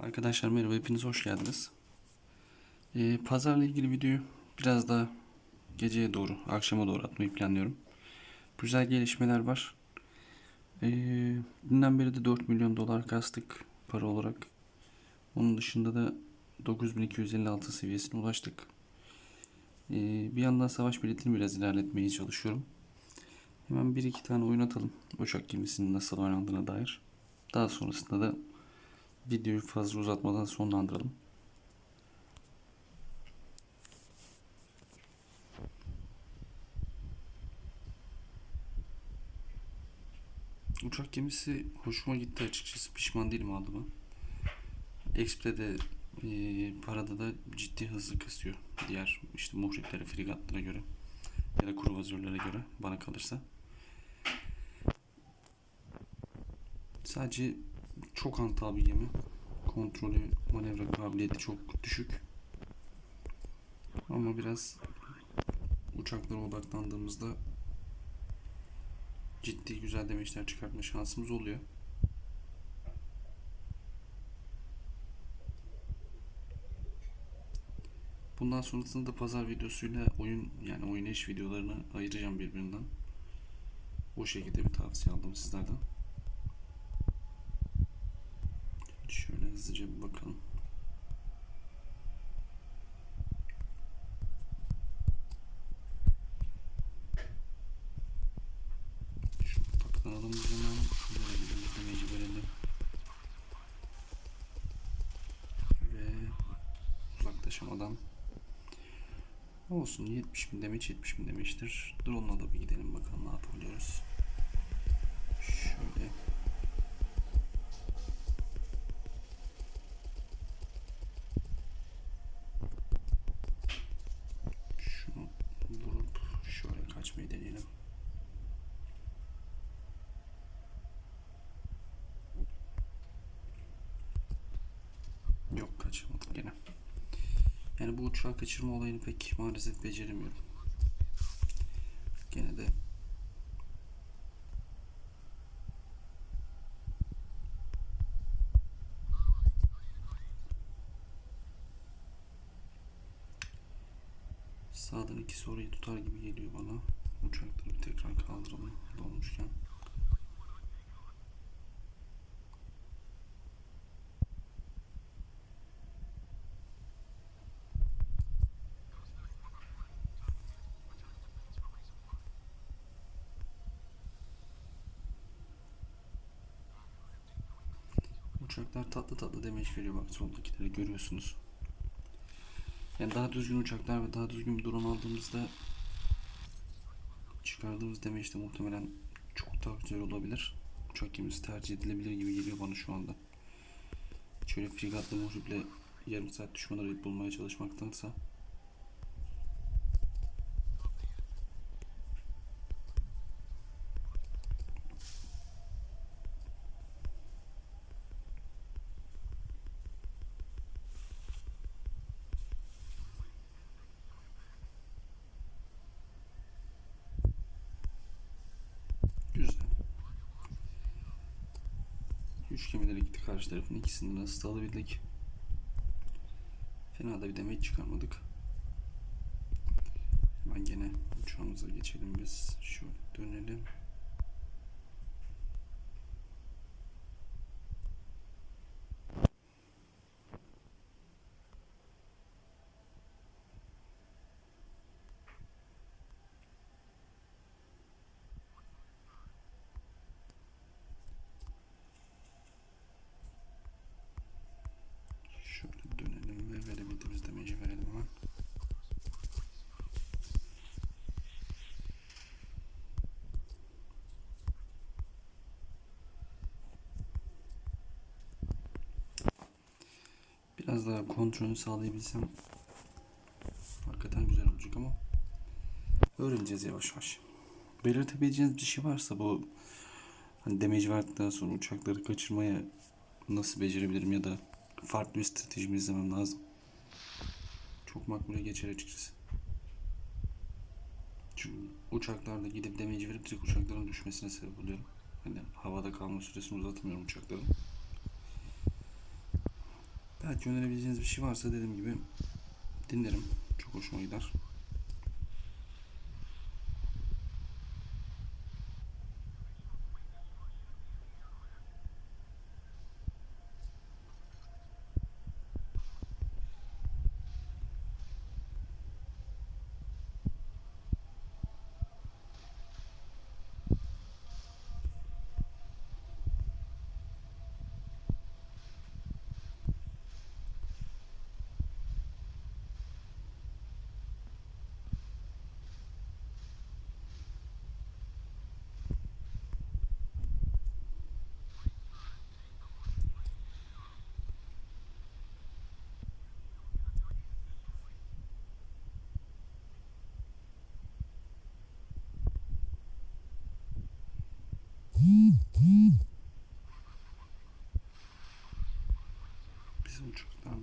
Arkadaşlar merhaba hepiniz hoş geldiniz. Ee, pazarla ilgili videoyu biraz daha geceye doğru, akşama doğru atmayı planlıyorum. Güzel gelişmeler var. Ee, dünden beri de 4 milyon dolar kastık para olarak. Onun dışında da 9256 seviyesine ulaştık. Ee, bir yandan savaş biletini biraz ilerletmeye çalışıyorum. Hemen bir iki tane oyun atalım. Uçak gemisinin nasıl oynandığına dair. Daha sonrasında da videoyu fazla uzatmadan sonlandıralım. Uçak gemisi hoşuma gitti açıkçası. Pişman değilim aldığıma. Exp'te de e, parada da ciddi hızlı kasıyor. Diğer işte muhriplere, frigatlara göre ya da kruvazörlere göre bana kalırsa. Sadece çok hantal bir gemi. Kontrolü, manevra kabiliyeti çok düşük. Ama biraz uçaklara odaklandığımızda ciddi güzel demeçler çıkartma şansımız oluyor. Bundan sonrasında da pazar videosuyla oyun yani oynayış videolarını ayıracağım birbirinden. O şekilde bir tavsiye aldım sizlerden. Şöyle hızlıca bir bakalım. Odaklanalım o zaman. Verebiliriz demeyici verelim. Ve uzaklaşamadan olsun 70 bin demeç 70 bin demeçtir. Drone'la da bir gidelim bakalım ne yapabiliyoruz. Şöyle Yani bu uçağı kaçırma olayını pek maalesef beceremiyorum. Gene de Sağdan iki soruyu tutar gibi geliyor bana. Uçakları tekrar kaldıralım dolmuşken. Uçaklar tatlı tatlı demeç veriyor bak soldakileri görüyorsunuz. Yani daha düzgün uçaklar ve daha düzgün bir drone aldığımızda çıkardığımız deme işte muhtemelen çok daha güzel olabilir. Uçak gemisi tercih edilebilir gibi geliyor bana şu anda. Şöyle frigatlı muhriple yarım saat düşman arayıp bulmaya çalışmaktansa 3 gemilere gitti karşı tarafın ikisini de nasıl alabildik. Fena da bir demet çıkarmadık. Hemen gene uçağımıza geçelim biz. Şöyle dönelim. Biraz daha kontrolünü sağlayabilsem hakikaten güzel olacak ama öğreneceğiz yavaş yavaş. Belirtebileceğiniz bir şey varsa bu hani demeci verdikten sonra uçakları kaçırmaya nasıl becerebilirim ya da farklı bir strateji mi izlemem lazım. Çok makbule geçer açıkçası. Çünkü uçaklarla gidip demeci verip direkt uçakların düşmesine sebep oluyorum. Hani havada kalma süresini uzatmıyorum uçakların. Belki önerebileceğiniz bir şey varsa dediğim gibi dinlerim. Çok hoşuma gider.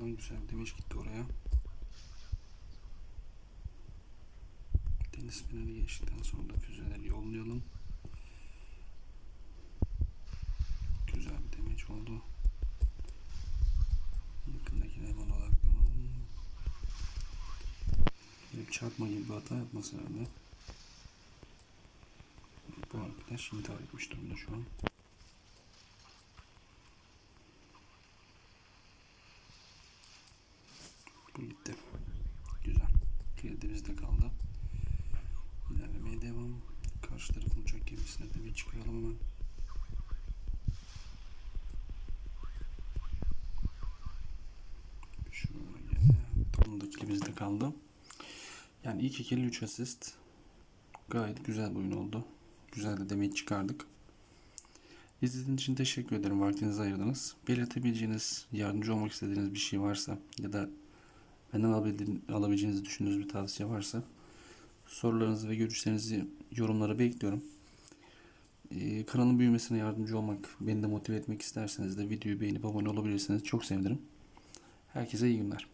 Uçaklardan güzel demiş gitti oraya. Deniz finali geçtikten sonra da füzeleri yollayalım. Güzel bir demeç oldu. Yakındakine hemen odaklanalım. Böyle çarpma gibi bir hata yapmasın herhalde. Bu arkadaş intihar etmiş durumda şu an. Bu gitti. Güzel. Kilidi bizde kaldı. İlerlemeye devam. Karşı tarafın uçak gemisine de bir çıkaralım hemen. Tamamdaki bizde kaldı. Yani ilk ikili 3 asist. Gayet güzel bir oyun oldu. Güzel de demeyi çıkardık. İzlediğiniz için teşekkür ederim. Vaktinizi ayırdınız. Belirtebileceğiniz, yardımcı olmak istediğiniz bir şey varsa ya da benden alabildi- alabileceğinizi düşündüğünüz bir tavsiye varsa sorularınızı ve görüşlerinizi yorumlara bekliyorum. Ee, kanalın büyümesine yardımcı olmak, beni de motive etmek isterseniz de videoyu beğenip abone olabilirseniz çok sevinirim. Herkese iyi günler.